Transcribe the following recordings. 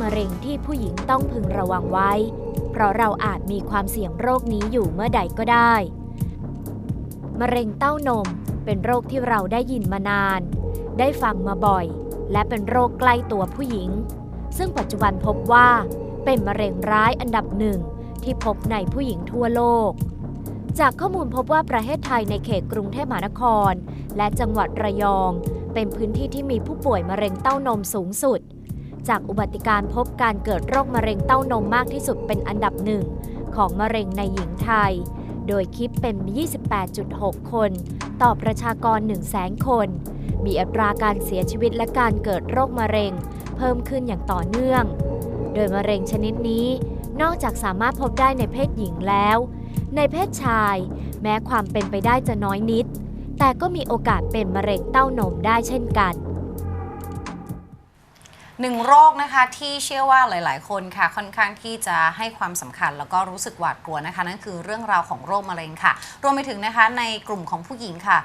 มะเร็งที่ผู้หญิงต้องพึงระวังไว้ เพราะเราอาจมีความเสี่ยงโรคนี้อยู่เมื่อใดก็ได้ มะเร็งเต้านมเป็นโรคที่เราได้ยินมานาน ได้ฟังมาบ่อย และเป็นโรคใกล้ตัวผู้หญิง ซึ่งปัจจุบันพบว่า เป็นมะเร็งร้ายอันดับหนึ่งที่พบในผู้หญิงทั่วโลก จากข้อมูลพบว่าประเทศไทยในเขตกรุงเทพมหานคร และจังหวัดระยอง เป็นพื้นที่ที่มีผู้ป่วยมะเร็งเต้านมสูงสุด จากอุบัติการพบการเกิดโรคมะเร็งเต้านมมากที่สุดเป็นอันดับหนึ่งของมะเร็งในหญิงไทย โดยคิดเป็น 28.6 คน ต่อประชากร 1 0 0 0 0แสนคน มีอัตราการเสียชีวิตและการเกิดโรคมะเร็ง เพิ่มขึ้นอย่างต่อเนื่อง โดยมะเร็งชนิดนี้ นอกจากสามารถพบได้ในเพศหญิงแล้ว ในเพศชาย แม้ความเป็นไปได้จะน้อยนิด แต่ก็มีโอกาสเป็นมะเร็งเต้านมได้เช่นกัน หนึ่งโรคนะคะที่เชื่อว่าหลาย ๆ คนค่ะ ค่อนข้างที่จะให้ความสำคัญ แล้วก็รู้สึกหวาดกลัวนะคะ นั่นคือเรื่องราวของโรคมะเร็งค่ะ รวมไปถึงนะคะในกลุ่มของผู้หญิงค่ะ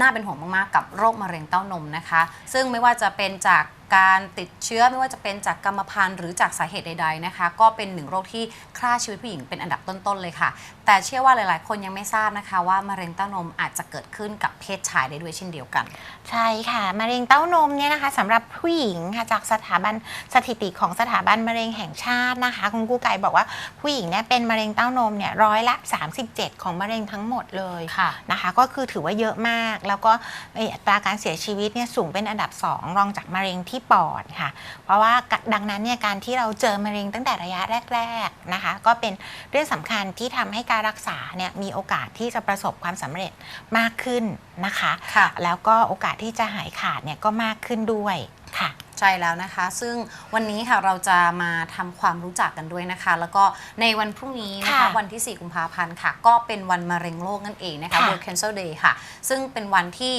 น่าเป็นห่วงมากๆ กับโรคมะเร็งเต้านมนะคะ ซึ่งไม่ว่าจะเป็นจากการติดเชื้อไม่ว่าจะเป็นจากกรรมพันธุ์หรือจากสาเหตุใด ๆนะคะ ก็เป็นหนึ่งโรคที่ฆ่าชีวิตผู้หญิงเป็นอันดับต้นๆเลยค่ะ แต่เชื่อว่าหลายๆ คนยังไม่ทราบนะคะ ว่ามะเร็งเต้านมอาจจะเกิดขึ้นกับเพศชายได้ด้วยเช่นเดียวกัน ใช่ค่ะมะเร็งเต้านมเนี่ยนะคะสำหรับผู้หญิงค่ะจากสถาบันสถิติของสถาบันมะเร็งแห่งชาตินะคะคุณกู้ไก่บอกว่าผู้หญิงเนี่ยเป็นมะเร็งเต้านมเนี่ยร้อยละ 37 ของมะเร็งทั้งหมดเลยค่ะนะคะ ก็คือถือว่าเยอะมากแล้วก็อัตราการเสียชีวิตเนี่ยสูงเป็นอันดับ 2 รองจากมะเร็งที่ปอดค่ะ เพราะว่าดังนั้นเนี่ยการที่เราเจอมะเร็งตั้งแต่ระยะแรก ๆนะคะ ก็เป็นเรื่องสำคัญที่ทำให้การรักษาเนี่ยมีโอกาสที่จะประสบความสำเร็จมากขึ้นนะคะค่ะแล้วก็โอกาสที่จะหายขาดเนี่ยก็มากขึ้นด้วยค่ะ ใช่แล้วนะคะ ซึ่งวันนี้ค่ะเราจะมาทำความรู้จักกันด้วยนะคะ แล้วก็ในวันพรุ่งนี้นะคะ ค่ะวันที่ 4 กุมภาพันธ์ค่ะ ก็เป็นวันมะเร็งโลกนั่นเองนะคะ ค่ะ World Cancer Day ค่ะ ซึ่งเป็นวันที่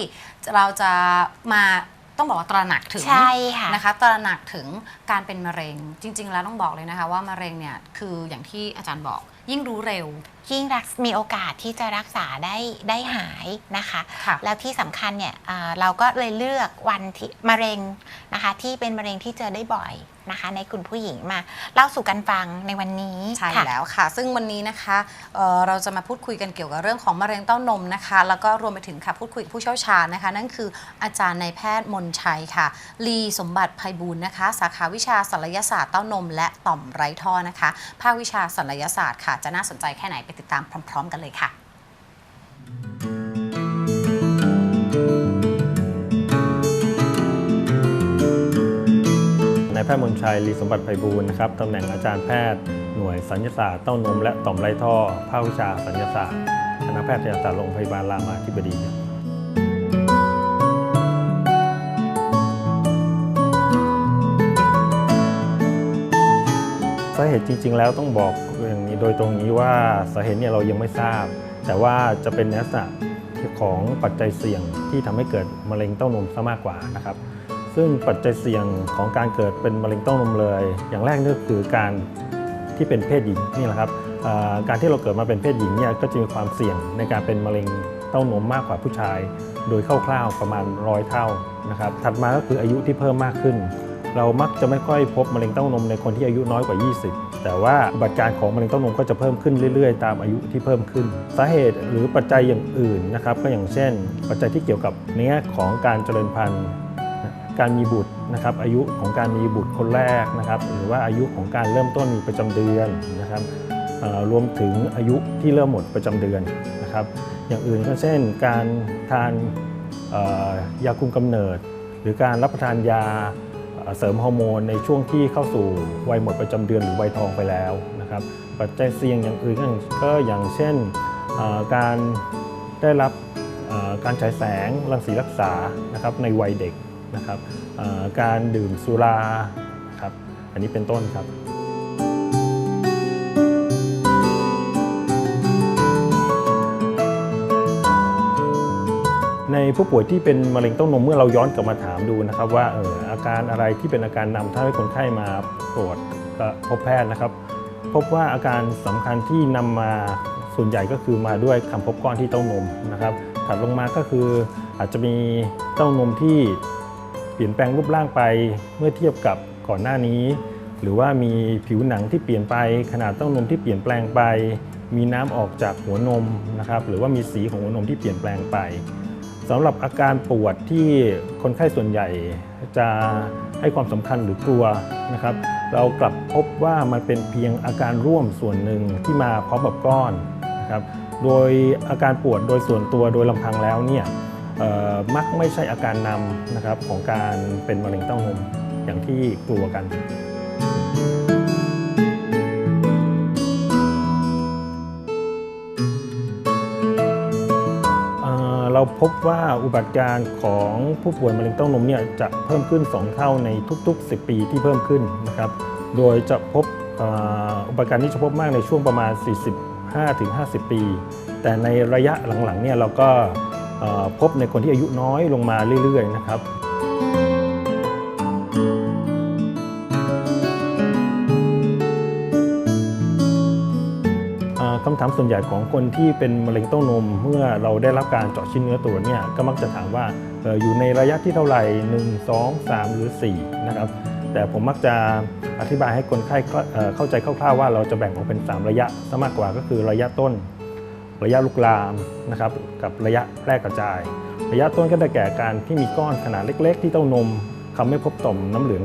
เราจะมา ต้องบอกว่าตระหนักถึงใช่ค่ะ นะคะตระหนักถึงการเป็นมะเร็งจริง ๆ แล้วต้องบอกเลยนะคะ ว่ามะเร็งเนี่ยคืออย่างที่อาจารย์บอก ยิ่งรู้เร็ว ยิ่งรักมีโอกาสที่จะรักษาได้ได้หายนะคะ ค่ะแล้วที่สำคัญเนี่ยอ่าเราก็เลยเลือกวันที่มะเร็งนะคะ ที่เป็นมะเร็งที่เจอได้บ่อย นะคะในกลุ่มผู้หญิงมาเล่าสู่กันฟังในวันนี้ใช่ค่ะ แล้วค่ะ ซึ่งวันนี้นะคะเอ่อเราจะมาพูดคุยกันเกี่ยวกับเรื่องของมะเร็งเต้านมนะคะ แล้วก็รวมไปถึงค่ะพูดคุยกับผู้เชี่ยวชาญนะคะ นั่นคืออาจารย์นายแพทย์มนชัยค่ะ ลีสมบัติภัยบูลย์นะคะ สาขาวิชาศัลยศาสตร์เต้านม และต่อมไร้ท่อนะคะ ภาควิชาศัลยศาสตร์ค่ะ จะน่าสนใจแค่ไหนไปติดตามพร้อม ๆ กันเลยค่ะ แพทย์มนชัย ลีสมบัติไพบูลย์นะครับตำแหน่งอาจารย์แพทย์ หน่วยสัญญศาสตร์เต้านมและต่อมไรท่อ ภาควิชาสัญญศาสตร์ คณะแพทยศาสตร์โรงพยาบาลรามาธิบดีสาเหตุจริง ๆ แล้วต้องบอกอย่างนี้โดยตรงนี้ว่าสาเหตุเนี่ยเรายังไม่ทราบ แต่ว่าจะเป็นในลักษณะของปัจจัยเสี่ยงที่ทำให้เกิดมะเร็งเต้านมซะมากกว่านะครับ ซึ่งปัจจัยเสี่ยงของการเกิดเป็นมะเร็งเต้านมเลย อย่างแรกนี่คือการที่เป็นเพศหญิงนี่แหละครับการที่เราเกิดมาเป็นเพศหญิงเนี่ยก็จะมีความเสี่ยงในการเป็นมะเร็งเต้านมมากกว่าผู้ชาย โดยคร่าวๆประมาณร้อยเท่านะครับถัดมาก็คืออายุที่เพิ่มมากขึ้น เรามักจะไม่ค่อยพบมะเร็งเต้านมในคนที่อายุน้อยกว่า 20 แต่ว่าอุบัติการของมะเร็งเต้านมก็จะเพิ่มขึ้นเรื่อยๆ ตามอายุที่เพิ่มขึ้น สาเหตุหรือปัจจัยอย่างอื่นนะครับก็อย่างเช่น ปัจจัยที่เกี่ยวกับเนื้อของการเจริญพันธุ์ การมีบุตรนะครับอายุของการมีบุตรคนแรกนะครับหรือว่าอายุของการเริ่มต้นมีประจำเดือนนะครับรวมถึงอายุที่เริ่มหมดประจำเดือนนะครับ อย่างอื่นก็เช่นการทานยาคุมกำเนิด หรือการรับประทานยาเสริมฮอร์โมนในช่วงที่เข้าสู่วัยหมดประจำเดือนหรือวัยทองไปแล้วนะครับ ปัจจัยเสี่ยงอย่างอื่นก็อย่างเช่นการได้รับการฉายแสงรังสีรักษานะครับในวัยเด็ก นะครับการดื่มสุราครับอันนี้เป็นต้นครับ ในผู้ป่วยที่เป็นมะเร็งเต้านมเมื่อเราย้อนกลับมาถามดูนะครับ ว่าเอออาการอะไรที่เป็นอาการนำทำให้คนไข้มาตรวจก็พบแพทย์นะครับ พบว่าอาการสำคัญที่นำมาส่วนใหญ่ก็คือมาด้วยคำพบก้อนที่เต้านมนะครับถัดลงมาก็คืออาจจะมีเต้านมที่ เปลี่ยนแปลงรูปร่างไปเมื่อเทียบกับก่อนหน้านี้ หรือว่ามีผิวหนังที่เปลี่ยนไป ขนาดเต้านมที่เปลี่ยนแปลงไป มีน้ำออกจากหัวนมนะครับหรือว่ามีสีของหัวนมที่เปลี่ยนแปลงไปสำหรับอาการปวดที่คนไข้ส่วนใหญ่จะให้ความสำคัญหรือกลัวนะครับ เรากลับพบว่ามันเป็นเพียงอาการร่วมส่วนหนึ่งที่มาพร้อมกับก้อนนะครับโดยอาการปวดโดยส่วนตัวโดยลำพังแล้วเนี่ย มักไม่ใช่อาการนำนะครับของการเป็นมะเร็งเต้านมอย่างที่กลัวกัน เราพบว่าอุบัติการณ์ของผู้ป่วยมะเร็งเต้านมเนี่ยจะเพิ่มขึ้น 2 เท่าในทุก ๆ 10 ปีที่เพิ่มขึ้นนะครับ โดยจะพบอุบัติการณ์นี้จะพบมากในช่วงประมาณ 45-50 ปี แต่ในระยะหลังๆเนี่ยเราก็ พบในคนที่อายุน้อยลงมาเรื่อยๆนะครับคำถามส่วนใหญ่ของคนที่เป็นมะเร็งเต้านม เมื่อเราได้รับการเจาะชิ้นเนื้อตรวจเนี่ยก็มักจะถามว่าอออยู่ในระยะที่เท่าไหร่ 1 2 3 หรือ 4 นะครับ แต่ผมมักจะอธิบายให้คนไข้เข้าเอ่อเข้าใจคร่าวๆว่าเราจะแบ่งออกเป็น 3 ระยะซะมากกว่าก็คือระยะต้น ระยะลุกลามนะครับกับระยะแพร่กระจาย ระยะต้นก็ได้แก่การที่มีก้อนขนาดเล็ก ๆ ที่เต้านมทำให้พบต่อมน้ำเหลือง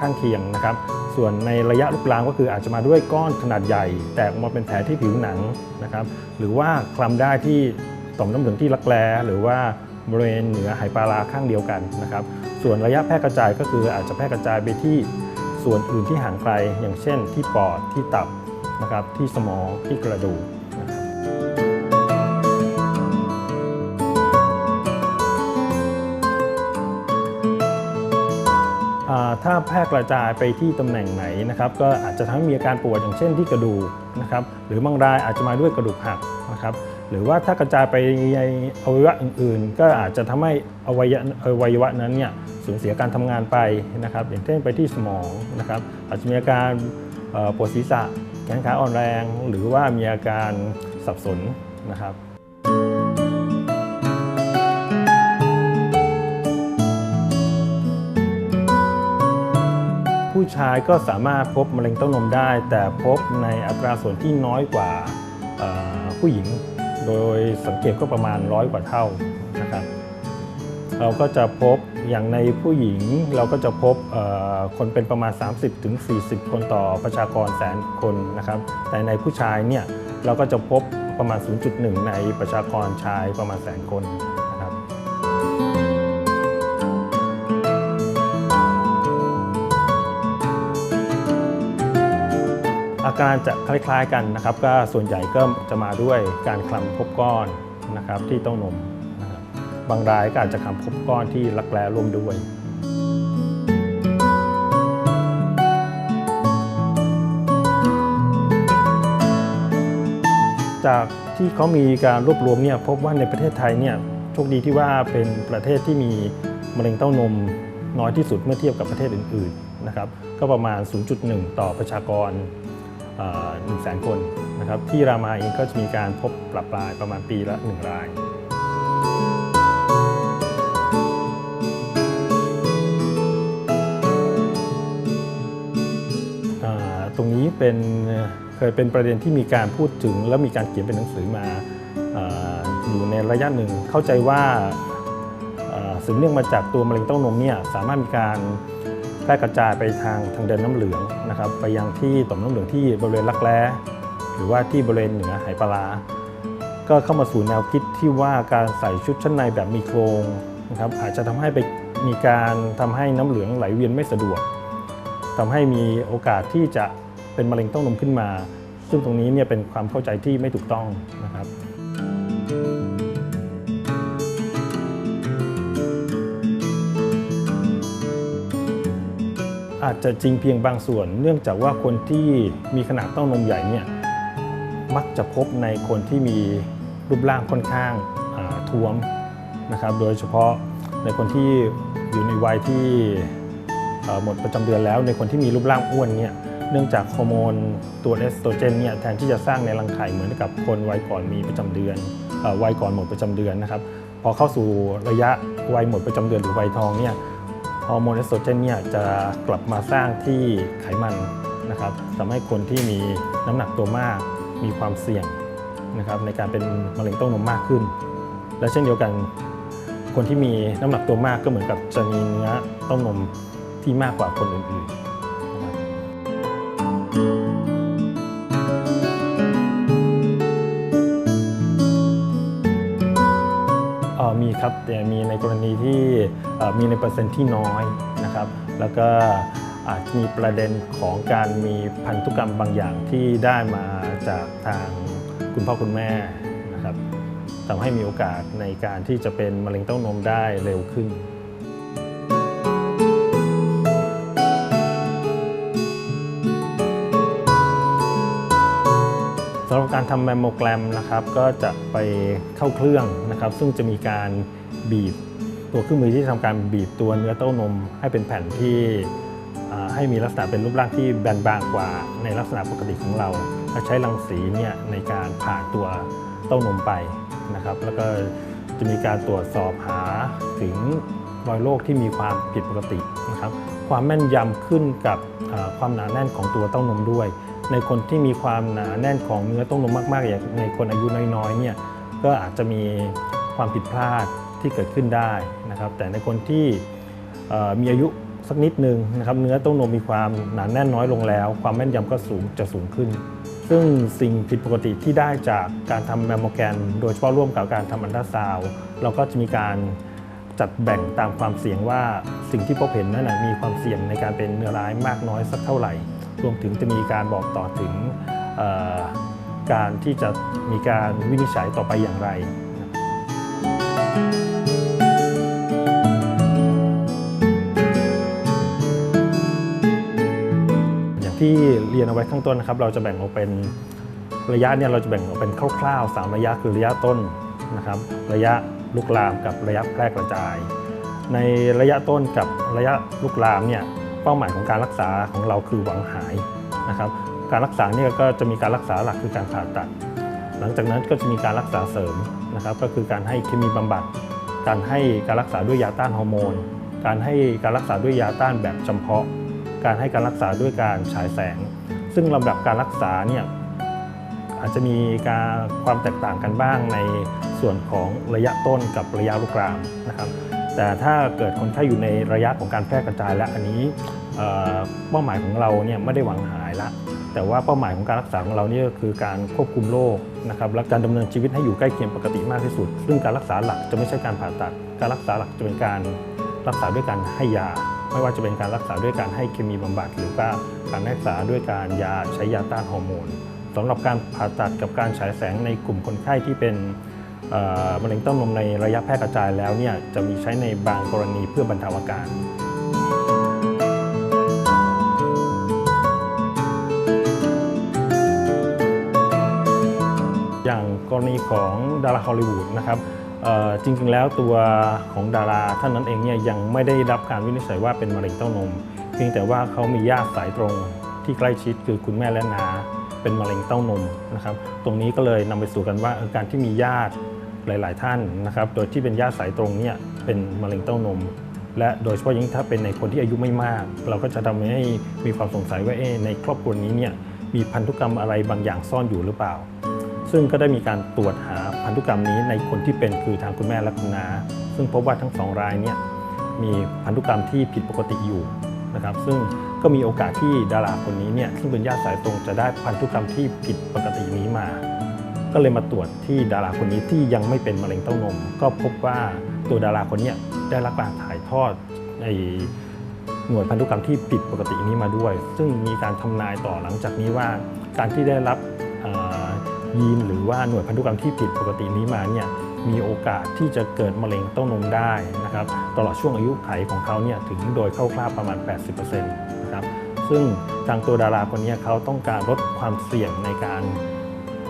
ข้างเคียงนะครับ ส่วนในระยะลุกลามก็คืออาจจะมาด้วยก้อนขนาดใหญ่ แตกออกมาเป็นแผลที่ผิวหนังนะครับ หรือว่าคลำได้ที่ต่อมน้ำเหลืองที่รักแร้หรือว่าบริเวณเหนือไหปลาราข้างเดียวกันนะครับ ส่วนระยะแพร่กระจายก็คืออาจจะแพร่กระจายไปที่ส่วนอื่นที่ห่างไกล อย่างเช่น ที่ปอดที่ตับนะครับที่สมองที่กระดูก ถ้าแพร่กระจายไปที่ตำแหน่งไหนนะครับก็อาจจะทำให้มีอาการปวดอย่างเช่นที่กระดูกนะครับหรือบางรายอาจจะมาด้วยกระดูกหักนะครับหรือว่าถ้ากระจายไปในอวัยวะอื่น ๆ ก็อาจจะทำให้อวัยวะยวะนั้นเนี่ยสูญเสียการทำงานไปนะครับอย่างเช่นไปที่สมองนะครับอาจจะมีอาการปวดศีรษะแขนขาอ่อนแรง หรือว่ามีอาการสับสนนะครับ ผู้ชายก็สามารถพบมะเร็งเต้านมได้ แต่พบในอัตราส่วนที่น้อยกว่าผู้หญิง โดยสังเกตก็ประมาณร้อยกว่าเท่านะครับเราก็จะพบอย่างในผู้หญิงเราก็จะพบคนเป็นประมาณ 30-40 คนต่อประชากรแสนคนนะครับ แต่ในผู้ชายเนี่ยเราก็จะพบประมาณ 0.1 ในประชากรชายประมาณแสนคน อาการจะคล้ายๆกันนะครับ ก็ส่วนใหญ่ก็จะมาด้วยการคลำพบก้อนนะครับที่เต้านมนะครับบางรายก็อาจจะคลำพบก้อนที่รักแร้ร่วมด้วยจากที่เขามีการรวบรวมเนี่ยพบว่าในประเทศไทยเนี่ยโชคดีที่ว่าเป็นประเทศที่มีมะเร็งเต้านมน้อยที่สุดเมื่อเทียบกับประเทศอื่นๆนะครับก็ประมาณ 0.1 ต่อประชากร 1 0 0 0 0แสนคนนะครับที่รามาเองก็จะมีการพบปรับปรายประมาณปีละ 1 รายอ่าตรงนี้เป็นเคยเป็นประเด็นที่มีการพูดถึง แล้วมีการเขียนเป็นหนังสือมาออยู่ในระยะหนึ่งเข้าใจว่าสืบเนื่องมาจากตัวมะเร็งเต้านมเนี่ยสามารถมีการ แพร่กระจายไปทางทางเดินน้ำเหลืองนะครับ ไปยังที่ต่อมน้ำเหลืองที่บริเวณรักแร้หรือว่าที่บริเวณเหนือไหปลา ก็เข้ามาสู่แนวคิดที่ว่าการใส่ชุดชั้นในแบบมีโครงนะครับอาจจะทำให้ไปมีการทำให้น้ำเหลืองไหลเวียนไม่สะดวกทำให้มีโอกาสที่จะเป็นมะเร็งเต้านมขึ้นมา ซึ่งตรงนี้เนี่ยเป็นความเข้าใจที่ไม่ถูกต้องนะครับ อาจจะจริงเพียงบางส่วน เนื่องจากว่าคนที่มีขนาดเต้านมใหญ่เนี่ยมักจะพบในคนที่มีรูปร่างค่อนข้างาท้วมนะครับ โดยเฉพาะในคนที่อยู่ในวัยที่หมดประจำเดือนแล้ว ในคนที่มีรูปร่างอ้วนเนี่ยเนื่องจากฮอร์โมนตัวเอสโตรเจนเนี่ยแทนที่จะสร้างในรังไข่เหมือนกับคนวัยก่อนมีประจำเดือนอวัยก่อนหมดประจำเดือนนะครับ พอเข้าสู่ระยะวัยหมดประจำเดือนหรือวัยทองเนี่ย ฮอร์โมนเอสโตรเจนเนี่ยจะกลับมาสร้างที่ไขมันนะครับทำให้คนที่มีน้ำหนักตัวมากมีความเสี่ยงนะครับในการเป็นมะเร็งเต้านมมากขึ้น และเช่นเดียวกัน คนที่มีน้ำหนักตัวมากก็เหมือนกับจะมีเนื้อเต้านมที่มากกว่าคนอื่นๆนะครับ มีครับแต่มีในกรณีที่มีในเปอร์เซ็นต์ที่น้อยนะครับ แล้วก็อาจมีประเด็นของการมีพันธุกรรมบางอย่างที่ได้มาจากทางคุณพ่อคุณแม่นะครับทำให้มีโอกาสในการที่จะเป็นมะเร็งเต้านมได้เร็วขึ้น การทำแมมโมแกรมนะครับก็จะไปเข้าเครื่องนะครับ ซึ่งจะมีการบีบตัวเครื่องมือที่ทำการบีบตัวเนื้อเต้านม ให้เป็นแผ่นที่ให้มีลักษณะเป็นรูปร่างที่แบนบางกว่าในลักษณะปกติของเราและใช้รังสีเนี่ยในการผ่าตัวเต้านมไปนะครับ แล้วก็จะมีการตรวจสอบหาถึงรอยโรคที่มีความผิดปกตินะครับ ความแม่นยำขึ้นกับความหนาแน่นของตัวเต้านมด้วย ในคนที่มีความหนาแน่นของเนื้อต้านมมากๆอย่างในคนอายุน้อยๆเนี่ยก็อาจจะมีความผิดพลาดที่เกิดขึ้นได้นะครับ แต่ในคนที่มีอายุสักนิดนึงนะครับเนื้อต้านมมีความหนาแน่นน้อยลงแล้ว ความแม่นยำก็สูงจะสูงขึ้น ซึ่งสิ่งผิดปกติที่ได้จากการทำแมมโมแกรมโดยเฉพาะร่วมกับการทำอันตราซาวเราก็จะมีการจัดแบ่งตามความเสี่ยงว่าสิ่งที่พบเห็นนั้นนะมีความเสี่ยงในการเป็นเนื้อร้ายมากน้อยสักเท่าไหร่ รวมถึงจะมีการบอกต่อถึงการที่จะมีการวินิจฉัยต่อไปอย่างไรอย่างที่เรียนเอาไว้ข้างต้นนะครับเราจะแบ่งออกเป็นระยะเนี่ยเราจะแบ่งออกเป็นคร่าวๆ 3 ระยะคือระยะต้นนะครับระยะลุกลามกับระยะแพร่กระจาย ในระยะต้นกับระยะลุกลามเนี่ย เป้าหมายของการรักษาของเราคือหวังหายนะครับ การรักษาเนี่ยก็จะมีการรักษาหลักคือการผ่าตัด หลังจากนั้นก็จะมีการรักษาเสริมนะครับ ก็คือการให้เคมีบำบัด การให้การรักษาด้วยยาต้านฮอร์โมน การให้การรักษาด้วยยาต้านแบบจำเพาะ การให้การรักษาด้วยการฉายแสง ซึ่งลำดับการรักษาเนี่ยอาจจะมีการความแตกต่างกันบ้างในส่วนของระยะต้นกับระยะลุกลามนะครับ แต่ถ้าเกิดคนไข้อยู่ในระยะของการแพร่กระจายแล้วอันนี้เป้าหมายของเราเนี่ยไม่ได้หวังหายละแต่ว่าเป้าหมายของการรักษาของเราเนี่ยก็คือการควบคุมโรคนะครับและการดำเนินชีวิตให้อยู่ใกล้เคียงปกติมากที่สุด ซึ่งการรักษาหลักจะไม่ใช่การผ่าตัด การรักษาหลักจะเป็นการรักษาด้วยการให้ยา ไม่ว่าจะเป็นการรักษาด้วยการให้เคมีบำบัด หรือว่าการรักษาด้วยการยาใช้ยาต้านฮอร์โมนสำหรับการผ่าตัดกับการฉายแสงในกลุ่มคนไข้ที่เป็น มะเร็งเต้านมในระยะแพร่กระจายแล้วเนี่ยจะมีใช้ในบางกรณีเพื่อบรรเทาอาการอย่างกรณีของดาราฮอลลีวูดนะครับจริงๆแล้วตัวของดาราท่านนั้นเองเนี่ยยังไม่ได้รับการวินิจฉัยว่าเป็นมะเร็งเต้านม เพียงแต่ว่าเขามีญาติสายตรงที่ใกล้ชิดคือคุณแม่และนา เป็นมะเร็งเต้านมนะครับ ตรงนี้ก็เลยนำไปสู่กันว่าการที่มีญาติหลาย ๆ ท่านนะครับ โดยที่เป็นญาติสายตรงเนี่ยเป็นมะเร็งเต้านม และโดยเฉพาะยิ่งถ้าเป็นในคนที่อายุไม่มาก เราก็จะทำให้มีความสงสัยว่าเอ๊ในครอบครัวนี้เนี่ยมีพันธุกรรมอะไรบางอย่างซ่อนอยู่หรือเปล่า ซึ่งก็ได้มีการตรวจหาพันธุกรรมนี้ในคนที่เป็นคือทางคุณแม่และคุณนาซึ่งพบว่าทั้งสองรายเนี่ยมีพันธุกรรมที่ผิดปกติอยู่นะครับ ซึ่ง ก็มีโอกาสที่ดาราคนนี้เนี่ยซึ่งเป็นญาติสายตรงจะได้พันธุกรรมที่ผิดปกตินี้มา ก็เลยมาตรวจที่ดาราคนนี้ที่ยังไม่เป็นมะเร็งเต้านม ก็พบว่าตัวดาราคนนี้ได้รับการถ่ายทอดในหน่วยพันธุกรรมที่ผิดปกตินี้มาด้วย ซึ่งมีการทำนายต่อหลังจากนี้ว่า การที่ได้รับยีนหรือว่าหน่วยพันธุกรรมที่ผิดปกตินี้มาเนี่ยมีโอกาสที่จะเกิดมะเร็งเต้านมได้นะครับตลอดช่วงอายุไขของเขาเนี่ยถึงโดยคร่าวๆประมาณ 80% นะครับ ซึ่งทางตัวดาราคนนี้เขาต้องการลดความเสี่ยงในการ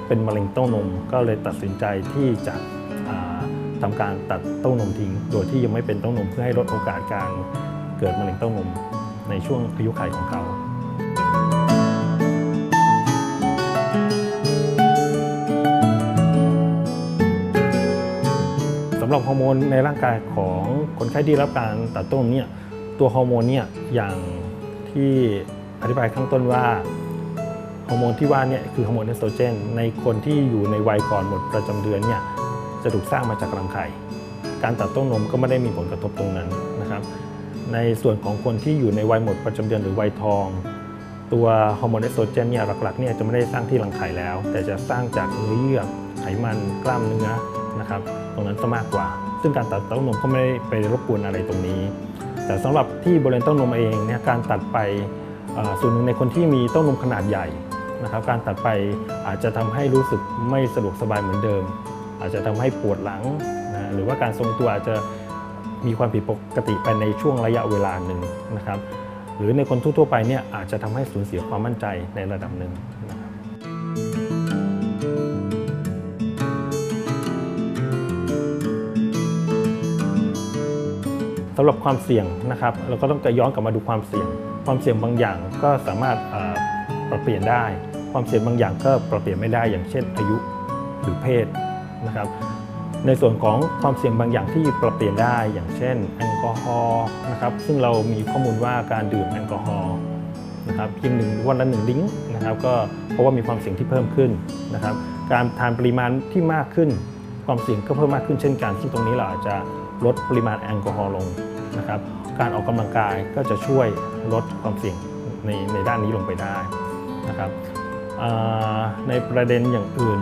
เป็นมะเร็งเต้านม ก็เลยตัดสินใจที่จะทำาการตัดเต้านมทิ้ง โดยที่ยังไม่เป็นเต้านมเพื่อให้ลดโอกาสการเกิดมะเร็งเต้านมในช่วงอายุขัยของเขาสำหรับฮอร์โมนในร่างกายของคนไข้ที่รับการตัดเต้านมเนี่ยตัวฮอร์โมนเนี่ยอย่าง ที่อธิบายข้างต้นว่าฮอร์โมนที่ว่าเนี่ยคือฮอร์โมนเอสโตรเจนในคนที่อยู่ในวัยก่อนหมดประจำเดือนเนี่ยจะถูกสร้างมาจากรังไข่ การตัดเต้านมก็ไม่ได้มีผลกระทบตรงนั้นนะครับ ในส่วนของคนที่อยู่ในวัยหมดประจำเดือนหรือวัยทอง ตัวฮอร์โมนเอสโตรเจนเนี่ยหลักๆเนี่ยจะไม่ได้สร้างที่รังไข่แล้ว แต่จะสร้างจากเนื้อเยื่อไขมันกล้ามเนื้อนะครับ ตรงนั้นจะมากกว่า ซึ่งการตัดเต้านมก็ไม่ได้ไปรบกวนอะไรตรงนี้ แต่สำหรับที่บริเวณเต้านมเองเนี่ยการตัดไปส่วนหนึ่งในคนที่มีเต้านมขนาดใหญ่นะครับ การตัดไปอาจจะทำให้รู้สึกไม่สะดวกสบายเหมือนเดิม อาจจะทำให้ปวดหลังนะหรือว่าการทรงตัวอาจจะมีความผิดปกติไปในช่วงระยะเวลาหนึ่งนะครับ หรือในคนทั่วๆไปเนี่ยอาจจะทำให้สูญเสียความมั่นใจในระดับหนึ่งนะ สำหรับความเสี่ยงนะครับ เราก็ต้องย้อนกลับมาดูความเสี่ยง ความเสี่ยงบางอย่างก็สามารถปรับเปลี่ยนได้ ความเสี่ยงบางอย่างก็ปรับเปลี่ยนไม่ได้อย่างเช่น อายุหรือเพศนะครับ ในส่วนของความเสี่ยงบางอย่างที่ปรับเปลี่ยนได้อย่างเช่นแอลกอฮอล์นะครับ ซึ่งเรามีข้อมูลว่าการดื่มแอลกอฮอล์นะครับเพียงหนึ่งวันละหนึ่งลิงก์นะครับ ก็เพราะว่ามีความเสี่ยงที่เพิ่มขึ้นนะครับ การทานปริมาณที่มากขึ้น ความเสี่ยงก็เพิ่มมากขึ้นเช่นกัน ซึ่งตรงนี้เราอาจจะ ลดปริมาณแอลกอฮอล์ลงนะครับการออกกำลังกายก็จะช่วยลดความเสี่ยงในในด้านนี้ลงไปได้นะครับในประเด็นอย่างอื่น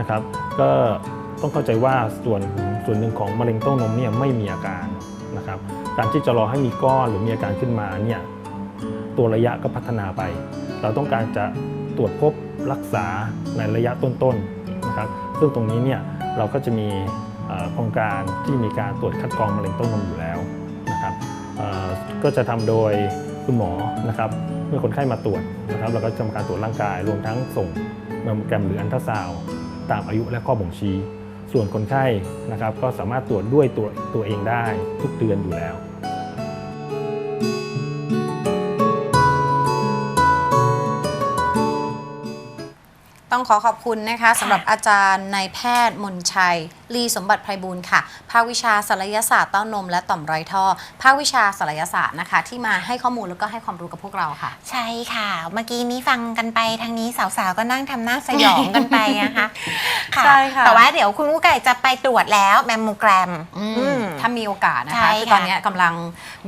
นะครับก็ต้องเข้าใจว่าส่วนส่วนหนึ่งของมะเร็งเต้านมเนี่ยไม่มีอาการนะครับการที่จะรอให้มีก้อนหรือมีอาการขึ้นมาเนี่ยตัวระยะก็พัฒนาไป เราต้องการจะตรวจพบรักษาในระยะต้นๆนะครับซึ่งตรงนี้เนี่ยเราก็จะมี โครงการที่มีการตรวจคัดกรองมะเร็งเต้านมอยู่แล้วนะครับก็จะทำโดยคุณหมอนะครับเมื่อคนไข้มาตรวจนะครับเราก็จะทำการตรวจร่างกาย รวมทั้งส่งแมมแกรมหรืออันตราซาวตามอายุและข้อบ่งชี้ ส่วนคนไข้นะครับก็สามารถตรวจด้วยตัวตัวเองได้ทุกเดือนอยู่แล้วต้องขอขอบคุณนะคะสำหรับอาจารย์นายแพทย์มนชัย ลีสมบัติไพบูลย์ค่ะ ภาควิชาศัลยศาสตร์เต้านมและต่อมไรท่อ ภาควิชาศัลยศาสตร์นะคะ ที่มาให้ข้อมูลแล้วก็ให้ความรู้กับพวกเราค่ะ ใช่ค่ะ เมื่อกี้นี้ฟังกันไปทางนี้สาวๆก็นั่งทำหน้าสยองกันไปนะคะค่ะใช่ค่ะแต่ว่าเดี๋ยวคุณกู้ไก่จะไปตรวจแล้วแมมโมแกรมอืมอืมถ้ามีโอกาสนะใช่คะค่ะคือตอนเนี้ยกำลัง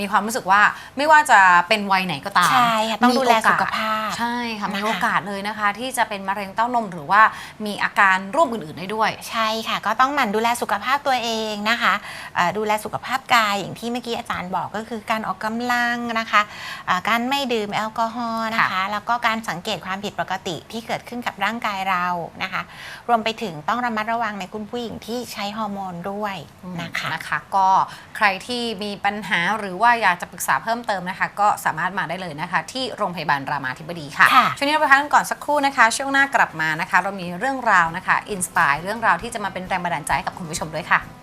มีความรู้สึกว่าไม่ว่าจะเป็นวัยไหนก็ตามใช่ค่ะต้องดูแลมีโกสสุขภาพใช่ค่ะนะคะมีโอกาสเลยนะคะ ที่จะเป็นมะเร็งเต้านมหรือว่ามีอาการร่วมอื่นๆได้ด้วย ใช่ค่ะ ก็ต้องหมั่นดูแลสุขภาพตัวเองนะคะเอ่อดูแลสุขภาพกายอย่างที่เมื่อกี้อาจารย์บอกก็คือการออกกำลังนะคะเอ่อการไม่ดื่มแอลกอฮอล์นะคะค่ะแล้วก็การสังเกตความผิดปกติที่เกิดขึ้นกับร่างกายเรานะคะ รวมไปถึงต้องระมัดระวังในคุณผู้หญิงที่ใช้ฮอร์โมนด้วยนะคะนะคะก็ใครที่มีปัญหาหรือว่าอยากจะปรึกษาเพิ่มเติมนะคะ ก็สามารถมาได้เลยนะคะ ที่โรงพยาบาลรามาธิบดีค่ะค่ะช่วงนี้เราไปพักกันก่อนสักครู่นะคะ ช่วงหน้ากลับมานะคะ เรามีเรื่องราวนะคะอินสปายเรื่องราวที่จะมาเป็นแรงบันดาลใจให้กับคุณผู้ชมด้วยค่ะ